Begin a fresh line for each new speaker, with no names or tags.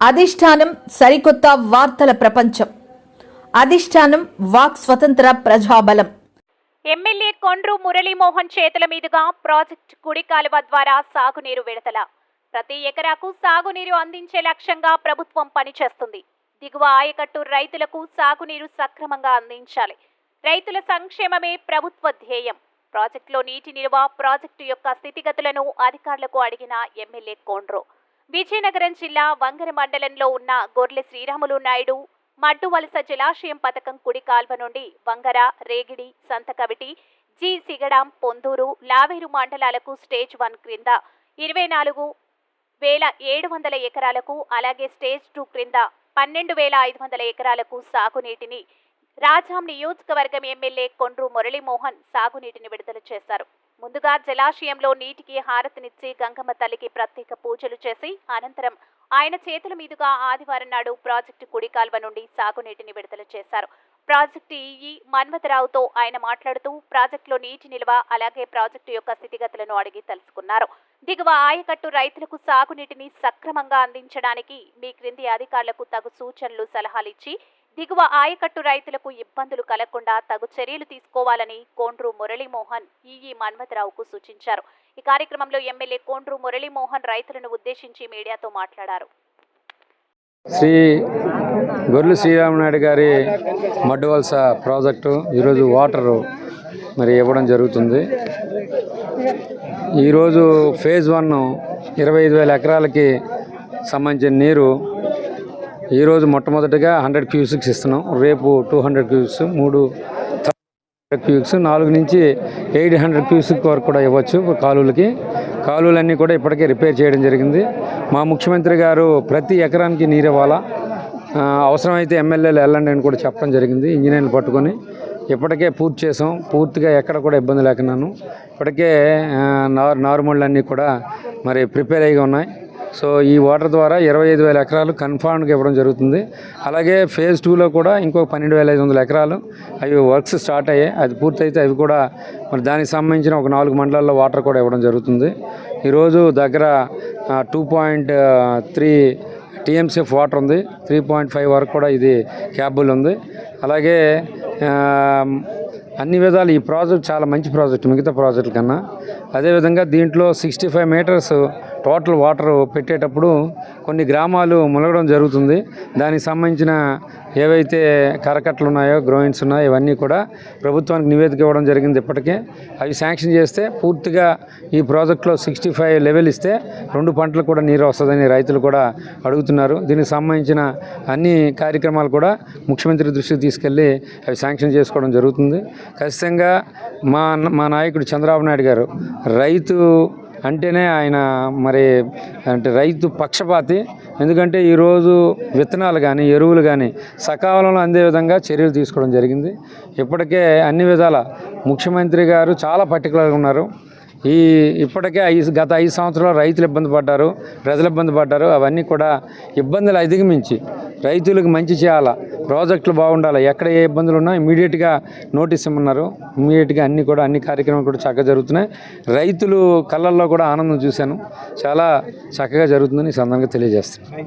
అధిష్టానం సరికొత్త వార్తల ప్రపంచం. అధిష్టానం వాక్ స్వతంత్ర ప్రజాబలం.
ఎమ్మెల్యే కొండ్రు మురళీమోహన్ చేతుల మీదుగా ప్రాజెక్ట్ కుడి కాలువ ద్వారా సాగునీరు విడతల. ప్రతి ఎకరాకు సాగునీరు అందించే లక్ష్యంగా ప్రభుత్వం పనిచేస్తుంది. దిగువ ఆయకట్టు రైతులకు సాగునీరు సక్రమంగా అందించాలి. రైతుల సంక్షేమమే ప్రభుత్వ ధ్యేయం. ప్రాజెక్టులో నీటి నిల్వ ప్రాజెక్టు యొక్క స్థితిగతులను అధికారులకు అడిగిన ఎమ్మెల్యే కొండ్రు. విజయనగరం జిల్లా వంగర మండలంలో ఉన్న గొర్లె శ్రీరాములు నాయుడు మడ్డువలస జలాశయం పథకం కుడి కాల్వ నుండి వంగర రేగిడి సంతకవిటి జి సిగడాం పొందూరు లావేరు మండలాలకు స్టేజ్ వన్ క్రింద ఇరవై నాలుగు వేల ఏడు వందల ఎకరాలకు అలాగే స్టేజ్ టూ క్రింద పన్నెండు వేల ఐదు వందల ఎకరాలకు సాగునీటిని రాజాం నియోజకవర్గం ఎమ్మెల్యే కొండ్రు మురళీమోహన్ సాగునీటిని విడుదల చేశారు. ముందుగా జలాశయంలో నీటికి హారతినిచ్చి గంగమ్మ తల్లికి ప్రత్యేక పూజలు చేసి అనంతరం ఆయన చేతుల మీదుగా ఆదివారం నాడు ప్రాజెక్టు కుడి కాల్వ నుండి సాగునీటిని విడుదల చేశారు. ప్రాజెక్టు ఈఈ మన్మథరావుతో ఆయన మాట్లాడుతూ ప్రాజెక్టులో నీటి నిల్వ అలాగే ప్రాజెక్టు యొక్క స్థితిగతులను అడిగి తెలుసుకున్నారు. దిగువ ఆయకట్టు రైతులకు సాగునీటిని సక్రమంగా అందించడానికి మీ క్రింది అధికారులకు తగు సూచనలు సలహాలు ఇచ్చి దిగువ ఆయకట్టు రైతులకు ఇబ్బందులు కలగకుండా తగు చర్యలు తీసుకోవాలని కోండ్రు మురళీమోహన్ ఈఈ మన్మథరావుకు సూచించారు. ఈ కార్యక్రమంలో ఎమ్మెల్యే కోండ్రు మురళీమోహన్ రైతులను ఉద్దేశించి మీడియాతో మాట్లాడారు.
శ్రీ గొర్రెలు శ్రీరామనాయుడు గారి మడ్డువలస ప్రాజెక్టు ఈరోజు వాటరు మరి ఇవ్వడం జరుగుతుంది. ఈరోజు ఫేజ్ వన్ ఇరవై ఐదు వేల ఎకరాలకి సంబంధించిన నీరు ఈరోజు మొట్టమొదటిగా హండ్రెడ్ క్యూసిక్స్ ఇస్తున్నాం. రేపు టూ హండ్రెడ్ క్యూసిక్స్ మూడు క్యూసిక్స్ నాలుగు నుంచి ఎయిట్ హండ్రెడ్ క్యూసిక్ వరకు కూడా ఇవ్వచ్చు కాలువలకి. కాలువలన్నీ కూడా ఇప్పటికే రిపేర్ చేయడం జరిగింది. మా ముఖ్యమంత్రి గారు ప్రతి ఎకరానికి నీరు ఇవ్వాలా? అవసరమైతే ఎమ్మెల్యేలు వెళ్ళండి అని కూడా చెప్పడం జరిగింది ఇంజనీర్లు పట్టుకొని. ఇప్పటికే పూర్తి చేసాం. పూర్తిగా ఎక్కడ కూడా ఇబ్బంది లేకున్నాను. ఇప్పటికే నార్ నార్మల్ అన్నీ కూడా మరి ప్రిపేర్ అయ్యి ఉన్నాయి. సో ఈ వాటర్ ద్వారా ఇరవై ఐదు వేల ఎకరాలు కన్ఫామ్గా ఇవ్వడం జరుగుతుంది. అలాగే ఫేజ్ టూలో కూడా ఇంకో పన్నెండు వేల ఐదు వందల ఎకరాలు అవి వర్క్స్ స్టార్ట్ అయ్యాయి. అది పూర్తయితే అవి కూడా మరి దానికి సంబంధించిన ఒక నాలుగు మండలాల్లో వాటర్ కూడా ఇవ్వడం జరుగుతుంది. ఈరోజు దగ్గర two point three TMCF water ఉంది. త్రీ పాయింట్ ఫైవ్ వరకు కూడా ఇది క్యాబుల్ ఉంది. అలాగే అన్ని విధాలు ఈ ప్రాజెక్ట్ చాలా మంచి ప్రాజెక్ట్ మిగతా ప్రాజెక్టుల కన్నా. అదేవిధంగా దీంట్లో sixty five meters total water పెట్టేటప్పుడు కొన్ని గ్రామాలు మునగడం జరుగుతుంది. దానికి సంబంధించిన ఏవైతే కరకట్లు ఉన్నాయో గ్రోయిన్స్ ఉన్నాయో ఇవన్నీ కూడా ప్రభుత్వానికి నివేదిక ఇవ్వడం జరిగింది ఇప్పటికే. అవి శాంక్షన్ చేస్తే పూర్తిగా ఈ ప్రాజెక్టులో సిక్స్టీ ఫైవ్ లెవెల్ ఇస్తే రెండు పంటలు కూడా నీరు వస్తుందని రైతులు కూడా అడుగుతున్నారు. దీనికి సంబంధించిన అన్ని కార్యక్రమాలు కూడా ముఖ్యమంత్రి దృష్టికి తీసుకెళ్ళి అవి శాంక్షన్ చేసుకోవడం జరుగుతుంది. ఖచ్చితంగా మా మా నాయకుడు చంద్రబాబు నాయుడు గారు రైతు అంటేనే ఆయన మరి అంటే రైతు పక్షపాతి. ఎందుకంటే ఈరోజు విత్తనాలు కానీ ఎరువులు కానీ సకాలంలో అందే విధంగా చర్యలు తీసుకోవడం జరిగింది. ఇప్పటికే అన్ని విధాల ముఖ్యమంత్రి గారు చాలా పర్టికులర్గా ఉన్నారు. ఈ ఇప్పటికే ఐదు గత ఐదు సంవత్సరాలు రైతులు ఇబ్బంది పడ్డారు ప్రజలు ఇబ్బంది పడ్డారు. అవన్నీ కూడా ఇబ్బందులు అధిగమించి రైతులకు మంచి చేయాలా ప్రాజెక్టులు బాగుండాలి. ఎక్కడ ఏ ఇబ్బందులు ఉన్నా ఇమీడియట్గా నోటీస్ ఇమ్మన్నారు. ఇమీడియట్గా అన్నీ కూడా అన్ని కార్యక్రమాలు కూడా చక్కగా జరుగుతున్నాయి. రైతులు కళ్ళల్లో కూడా ఆనందం చూశాను. చాలా చక్కగా జరుగుతుందని ఈ సందర్భంగా తెలియజేస్తున్నాను.